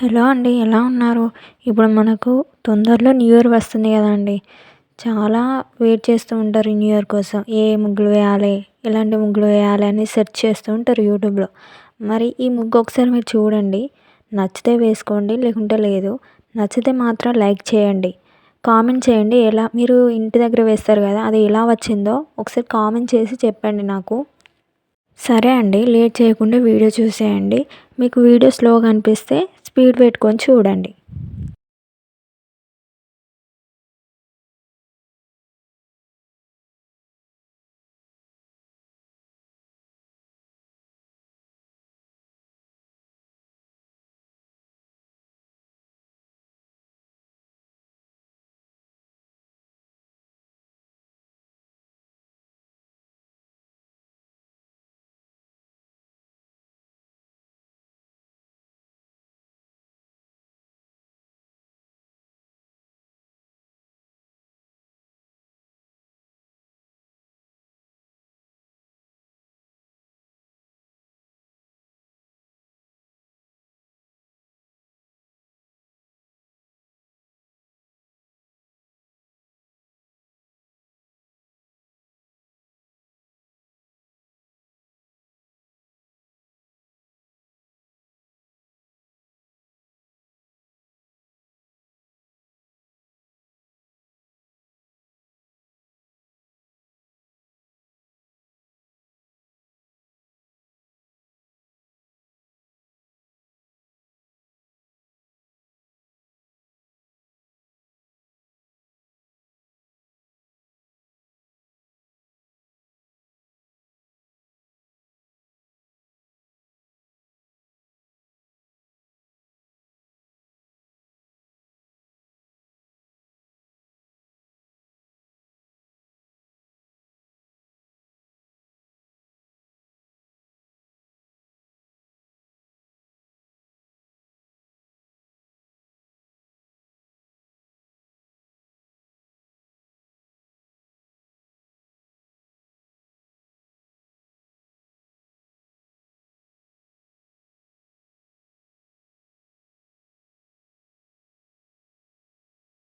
Hello అండి ఎలా ఉన్నారు? ఇప్పుడు మనకు తొందరలో న్యూ ఇయర్ వస్తుంది కదా అండి చాలా వెయిట్ చేస్తూ ఉంటారు న్యూ ఇయర్ కోసం. ఏ ముగ్గులు వేయాలి ఎలాంటి ముగ్గులు వేయాలి అని సెర్చ్ చేస్తూ ఉంటారు యూట్యూబ్లో. మరి ఈ ముగ్గు ఒకసారి మీరు చూడండి. నచ్చితే వేసుకోండి లేకుంటే లేదు. నచ్చితే మాత్రం లైక్ చేయండి. కామెంట్ చేయండి ఎలా మీరు ఇంటి దగ్గర వేస్తారు కదా అది ఎలా వచ్చిందో ఒకసారి కామెంట్ చేసి చెప్పండి నాకు. సరే అండి లేట్ చేయకుండా వీడియో చూసేయండి. మీకు వీడియో స్లోగా అనిపిస్తే స్పీడ్ పెట్టుకొని చూడండి.